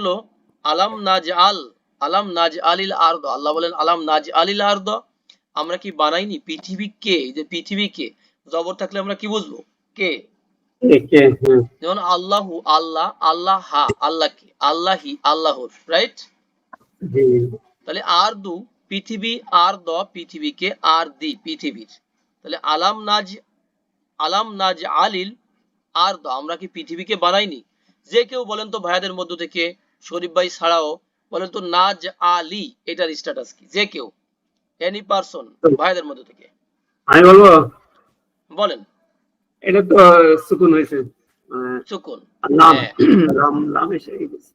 হলো আলাম নাজ আল আলাম নাজ আলিল আর্দ। আল্লাহ বলেন আলাম নাজ আলিল আর্দ আমরা কি বানাইনি? পৃথিবীকে এই যে পৃথিবীকে জবর থাকলে আমরা কি বুঝব? কে? যেমন আল্লাহু আল্লাহ আল্লাহ হা আল্লাহকে আল্লাহি আল্লাহর রাইট তাহলে আর দু পৃথিবী আর দ পৃথিবীকে আর দি পৃথিবীর। তাহলে আলাম নাজ আলাম নাজ আলিল আর দ আমরা কি পৃথিবীকে বানাইনি? যে কেউ বলেন তো ভাইয়াদের মধ্য থেকে শরীফ ভাই ছাড়াও বলেন তো নাজ আলি এটার স্ট্যাটাস কি? যে কেউ এনি পারসন ভাইয়াদের মধ্য থেকে। আমি বলব বলেন। এটা তো সুকুন হয়েছে। সুকুন। লাম হ্যাঁ। লাম লাম এসে গেছে।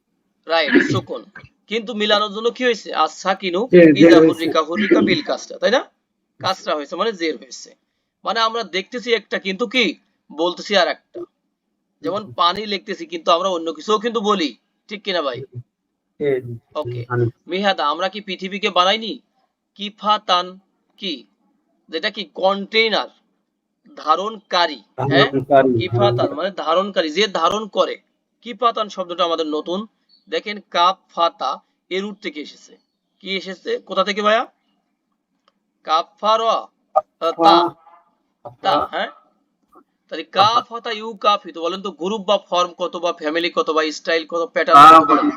রাইট সুকুন। কিন্তু মিলানোর জন্য কি হয়েছে? আজ সাকিনু ইদা হুরিকা হুরিকা বিল কাজটা তাই না? কাজটা হয়েছে মানে জের হয়েছে। মানে আমরা দেখতেছি একটা কিন্তু কি? বলতেছি আর একটা যেমন পানি লিখতেছি কিন্তু আমরা অন্য কিছুও কিন্তু বলি। ঠিক কিনা ভাই? হ্যাঁ, ওকে মিহাদা আমরা কি পৃথিবীকে বানাইনি? কিফাতান কি? যেটা কি কন্টেইনার ধারণকারী হ্যাঁ? ধারণকারী, কিফাতান মানে ধারণকারী যে ধারণ করে। কিফাতান শব্দটা আমাদের নতুন। দেখেন কাপ ফাতা এর রুট থেকে এসেছে। কি এসেছে? কোথা থেকে ভাইয়া? কাফারা তা হ্যাঁ? তাহলে কাফ হাতা ইউ কাফি তো বলেন তো গ্রুপ বা ফর্ম কত বা ফ্যামিলি কত বা স্টাইল কত প্যাটার্ন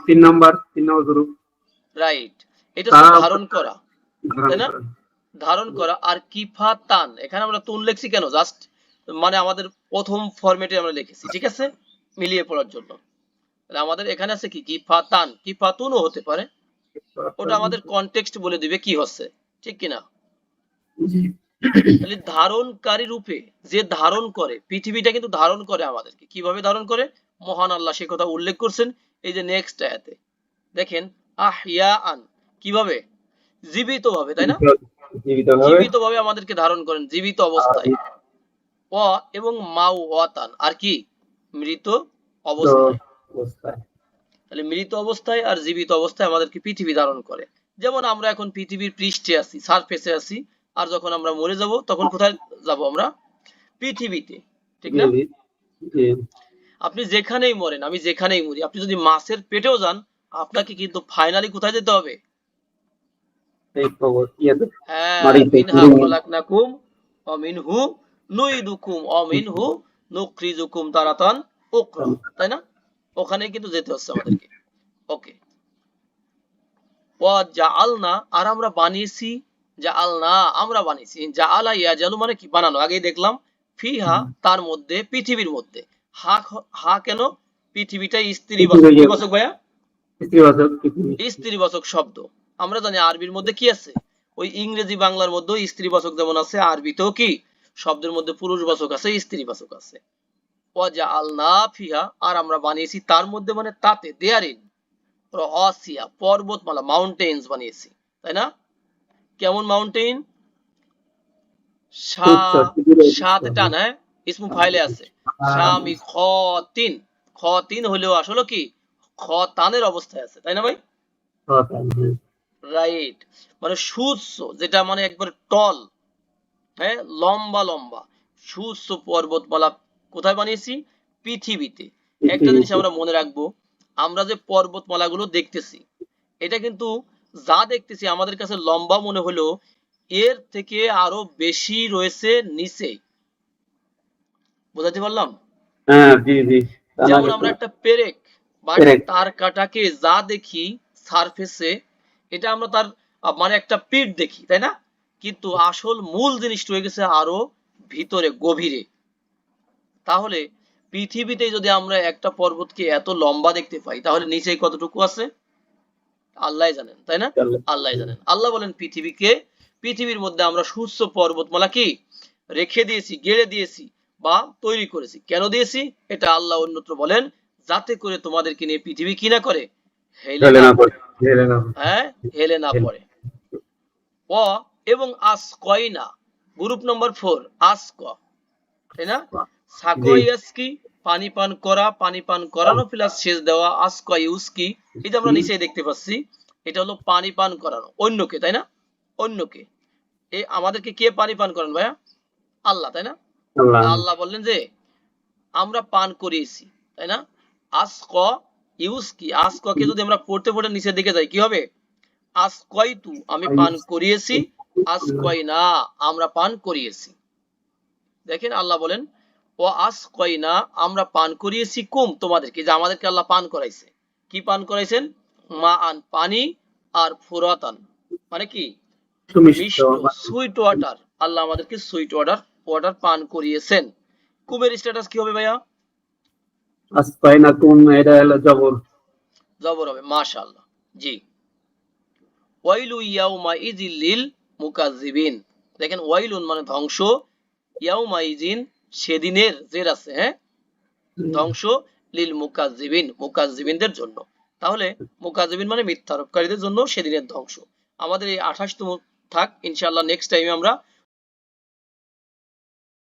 তিন নম্বর তিন নম্বর গ্রুপ রাইট এটা ধারণ করা তাই না? ধারণ করা। আর কিফা তান এখানে আমরা তুন লিখছি কেন? জাস্ট মানে আমাদের প্রথম ফরম্যাটে আমরা লিখেছি ঠিক আছে? মিলিয়ে পড়ার জন্য। তাহলে আমাদের এখানে আছে কি? কিফা তান কিফা তুনও হতে পারে। ওটা আমাদের কনটেক্সট বলে দিবে কি হচ্ছে ঠিক কিনা? জি। তাহলে ধারণকারী রূপে যে ধারণ করে পৃথিবীটা কিন্তু ধারণ করে আমাদেরকে। কীভাবে ধারণ করে? মহান আল্লাহ সে কথা উল্লেখ করছেন এই যে নেক্সট আয়াতে। দেখেন আহিয়া আন কীভাবে? জীবিত ভাবে তাই না? জীবিত ভাবে আমাদেরকে ধারণ করেন জীবিত অবস্থায়। অ এবং মাউ অতান আর কি? মৃত অবস্থায়। অবস্থায়। তাহলে মৃত অবস্থায় আর জীবিত অবস্থায় আমাদেরকে পৃথিবী ধারণ করে। যেমন আমরা এখন পৃথিবীর পৃষ্ঠে আছি সারফেসে আছি আর যখন আমরা মরে যাব তখন কোথায় যাব আমরা? পৃথিবীতে ঠিক না। আপনি যেখানেই মরেন আমি যেখানেই মরি আপনি যদি মাছের পেটেও যান আপনাকে কিন্তু ফাইনালি কোথায় যেতে হবে? হ্যাঁ নুইদুকুম নুখরিজুকুম তারাতান তাই না? ওখানে কিন্তু যেতে হচ্ছে আমাদেরকে। ওকে। ওয়া জাআলনা আর আমরা বানিয়েছি জাআলনা আমরা বানিয়েছি জাআলা ইয়াজালু মানে কি? বানানো। আগেই দেখলাম ফিহা তার মধ্যে পৃথিবীর মধ্যে। হা হা কেন? পৃথিবীটা স্ত্রী বাচক কি বাচক ভাইয়া? স্ত্রীবাচক স্ত্রীবাচক শব্দ। আমরা জানি আরবির মধ্যে কি আছে? ওই ইংরেজি বাংলার মধ্যে স্ত্রীবাচক যেমন আছে আরবিতেও কি? শব্দের মধ্যে পুরুষবাচক আছে স্ত্রীবাচক আছে। ওয়াজা আলনা ফিহা আর আমরা বানিয়েছি তার মধ্যে মানে তাতে দেয়ারিন। পর্বতমালা মাউন্টেন্স বানিয়েছি। তাই না? কেমন মাউন্টেন সাত টান হ্যাঁ? ইসমু ফাইলে আছে। স্বামী খ তিন। খ তিন হলেও আসলে কি? খ তানের অবস্থায় আছে তাই না ভাই? রাইট মানে সুস্থ যেটা মানে একবার টল হ্যাঁ? লম্বা লম্বা। সুস্থ পর্বতমালা কোথায় বানিয়েছি? পৃথিবীতে। একটা জিনিস আমরা মনে রাখব আমরা যে পর্বতমালাগুলো দেখতেছি এটা কিন্তু যা দেখতেছি আমাদের কাছে লম্বা মনে হলো এর থেকে আরও বেশি রয়েছে নিচে। বোঝাতে পারলাম? হ্যাঁ যেমন আমরা একটা পেরেক বা তার কাটাকে যা দেখি সারফেসে এটা আমরা তার মানে একটা পিঠ দেখি তাই না? কিন্তু আসল মূল জিনিসটা হয়ে গেছে আরও ভিতরে গভীরে। তাহলে পৃথিবীতে যদি আমরা একটা পর্বতকে এত লম্বা দেখতে পাই তাহলে নিচে কতটুকু আছে? আল্লাহ জানেন তাই না? আল্লাহ জানেন। আল্লাহ বলেন পৃথিবীকে পৃথিবীর মধ্যে আমরা সুস্থ পর্বতমালা কি? রেখে দিয়েছি গেড়ে দিয়েছি বা তৈরি করেছি। কেন দিয়েছি? এটা আল্লাহ অন্যত্র বলেন যাতে করে তোমাদেরকে নিয়ে পৃথিবী কি না করে? হেলে না পড়ে। হ্যাঁ হেলে না পড়ে। অ এবং আসকয়না গ্রুপ নম্বর ফোর আস্ক তাই না? সাকয়াস কি? পানি পান করা পানি পান করানো প্লাস সেচ দেওয়া আসকয়ুস কি এই যে আমরা নিচে দেখতে পাচ্ছি। এটা হলো পানি পান করানো অন্যকে তাই না? অন্যকে। এই আমাদেরকে কে পানি পান করান ভাইয়া? আল্লাহ তাই না? আল্লাহ। বললেন যে আমরা পান করিয়েছি তাই না? আস্ক ইউস কি আসককে যদি আমরা পড়তে পড়তে নিচে দিকে যাই কি হবে? আসকয়তু আমি পান করিয়েছি আসকয় না আমরা পান করিয়েছি। দেখেন আল্লাহ বলেন ও আসকয় না আমরা পান করিয়েছি কুম তোমাদেরকে যে আমাদেরকে আল্লাহ পান করাইছে। কি পান করাইছেন? মা আন পানি আর ফুরাতান। মানে কি? Sweet water. আল্লাহ আমাদেরকে সুইট ওয়াটার ওয়াটার পান করিয়েছেন। কুমের স্ট্যাটাস কি হবে ভাইয়া? আসফাইনাকুম এটা হলো জবর। জবর হবে মাশাআল্লাহ। জি। ওয়াইলু ইয়াউমা ইজিল লিল মুকাজ্জিবিন দেখেন ওয়াইলুন মানে ধ্বংস ইয়াউমা ইজিন সেদিনের জের আছে হ্যাঁ? ধ্বংস লিল মুকাজিবিন মুকাজিবিনদের জন্য। তাহলে মুকাজিবিন মানে মিথ্যারোপকারীদের জন্য সেদিনের ধ্বংস। আমাদের এই আঠাশতম থাক ইনশাআল্লাহ নেক্সট টাইমে আমরা